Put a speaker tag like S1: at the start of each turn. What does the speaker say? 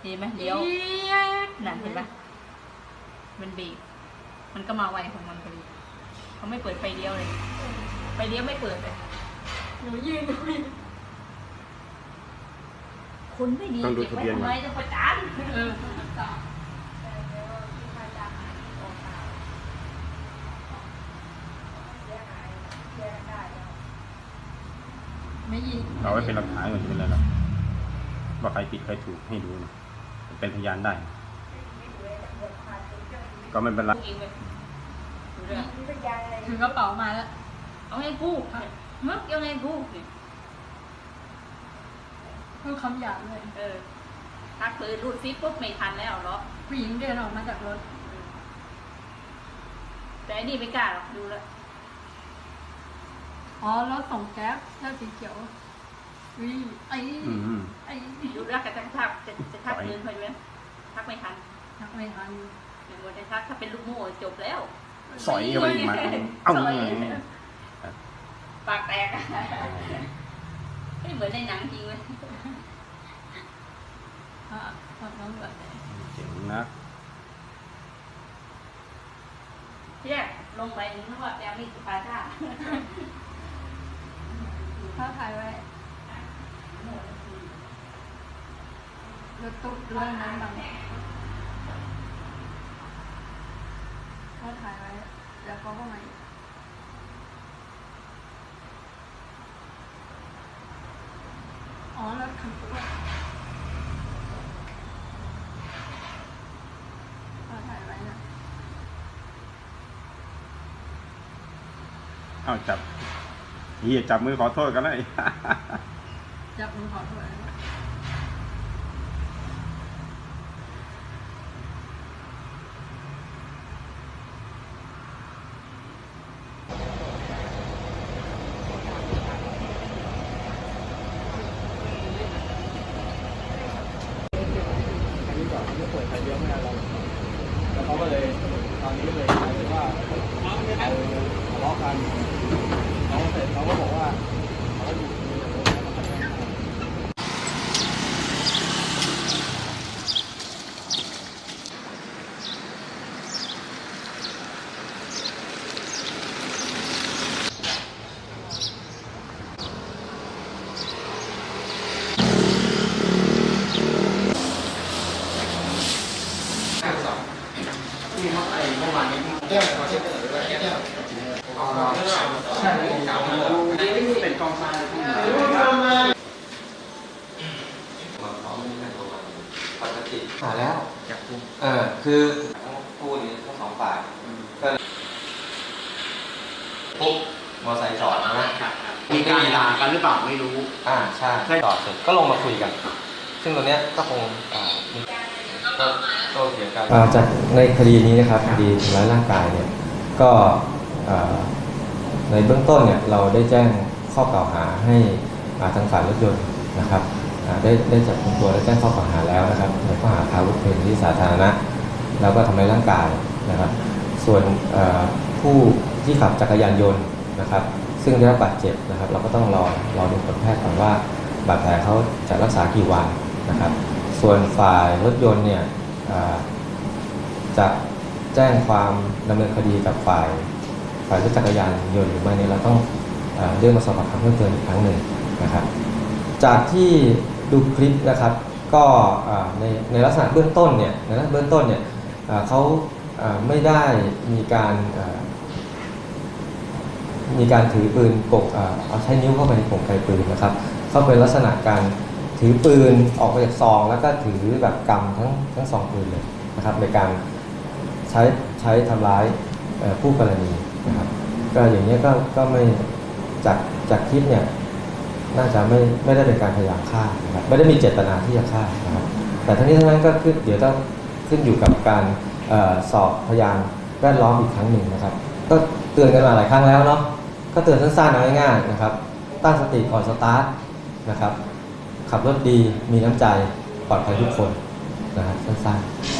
S1: เห็นไหมเลี้ยวนั่นเห็นปะมันเบรกมันก็มาไวของมันพอดีเขาไม่เปิดไฟเลี้ยวเลย ไฟเลี้ยวไม่เปิดเลย
S2: หนูยืนดูดิ
S1: คุณไม่ดี
S3: ต้องดูทะเบียน
S1: ก็บ
S3: ก่อน
S1: ไว้ทำไมจะประจานเออ
S2: ไม่ยิน
S3: เอาไว้เป็นหลักฐานก่อนจะเป็นไรหรอกว่าใครผิดใครถูกให้ดูนะ เป็นพยานได้ ก็ไม่เป็นไร
S1: เองเลยดูด้วย
S2: ถือกระเป๋ามาแล้ว
S1: เอาไงกูเมื่อกี้เอาไงกู
S2: พูดคำหยาบเลย
S1: เออทักปืนรูดซิปปุ๊บไม่ทันแล้วเหรอ
S2: ผู้หญิงเดินออกมาจากรถ
S1: แต่อันนี้ไม่กล้าหรอกดูแล้ว
S2: อ๋อ รถส่งแก๊สเสื้อสีเขียว วิไอ้
S3: อืมอืม
S2: ไอ้
S1: ดูแล้วกระทักจะจะทักปืนไปไหมทักไม่ทัน
S2: ทักไม่ทัน
S1: หนึ่งวันจะทักถ้าเป็นลูกโม่จบแล้ว
S3: สอยเข้าไปอีกมาเอ้า
S1: สยปากแตกไม่เหมือนในหนังจริงเลย
S2: อะขับน้องแบบ
S3: เจ๋งนะ
S1: เที่ยลงไปนึกว่าแปลมีดปาท่า
S2: ถ้าถ่ายไว้ รถตุ๊กเรื่องนั้นบังถ้าถ่ายไว้ แล้วเขาก็มาอ๋อรถคันตุ๊กถ้าถ่ายไว้นะ
S3: เอาจับเฮียจับมือขอโทษกันเลย
S2: จับมือขอโทษนะ
S4: อันนี้ก่อนที่เปิดไฟเลี้ยวไม่เอาเราแล้วเขา ก็เลยตอนนี้เลยกลายเป็นว่าเอาทะเลาะกันองเสร็จเขาก็บอกว่าเขาก็อยู่ตรงนี้แล้วก็มาแจ้งความ ที่ เมื่อไอ้เมื่อวานนี้แก้วเขาเช็คเลยว่าแก้วอ๋อใช่นี่นี่เป็นกองทรายที่
S5: ปกติหาแล้วเออคือทั้งคู่นี้ทั้งสองฝ่ายก็ปุ๊บมอไซค์จอดนะ
S4: มีการด่ากันหรือเปล่าไม่รู้
S5: อ่าใช่จอดเสร็จก็ลงมาคุยกัน ซึ่งตรงเนี้ยก็คงอ่า จากในคดีนี้นะครับคดีทำร้ายร่างกายเนี่ยก็ในเบื้องต้นเนี่ยเราได้แจ้งข้อกล่าวหาให้อาทางฝ่ายรถยนต์นะครับได้ได้จับกุมตัวและแจ้งข้อกล่าวหาแล้วนะครับในข้อหาพาอาวุธปืนที่สาธารณะ แล้วก็ทำร้ายร่างกายนะครับ ส่วนผู้ที่ขับจักรยานยนต์นะครับ ซึ่งได้รับบาดเจ็บนะครับ เราก็ต้องรอรอดูผลแพทย์ก่อนว่าบาดแผลเขาจะรักษากี่วันนะครับ ส่วนฝ่ายรถยนต์เนี่ยจะแจ้งความดำเนินคดีกับฝ่ายฝ่ายรถจักรยานยนต์หรือไม่เนี่ยเราต้องเอ่อเรียกมาสอบปากคำเพิ่มเติมอีกครั้งหนึ่งนะครับ จากที่ดูคลิปนะครับก็ในในลักษณะเบื้องต้นเนี่ยในลักษณะเบื้องต้นเนี่ยเขาไม่ได้มีการมีการถือปืนกกเอาใช้นิ้วเข้าไปในกกไกปืนนะครับ เขาเป็นลักษณะการ ถือปืนออกมาจากซอง แล้วก็ถือแบบกำทั้งทั้งสองปืนเลยนะครับ ในการใช้ใช้ทำร้ายผู้กรณีนะครับก็อย่างนี้ก็ก็ไม่จากจากคลิปเนี่ยน่าจะไม่ไม่ได้เป็นการพยายามฆ่านะครับไม่ได้มีเจตนาที่จะฆ่านะครับแต่ทั้งนี้ทั้งนั้นก็ขึ้นเดี๋ยวต้องขึ้นอยู่กับการออสอบพยานแวดล้อมอีกครั้งหนึ่งนะครับ ก็เตือนกันมาหลายครั้งแล้วเนาะก็เตือนสั้นๆเอาง่ายๆนะครับ ตั้งสติก่อนสตาร์ทนะครับ ขับรถดีมีน้ำใจปลอดภัยทุกคนนะครับสั้นๆ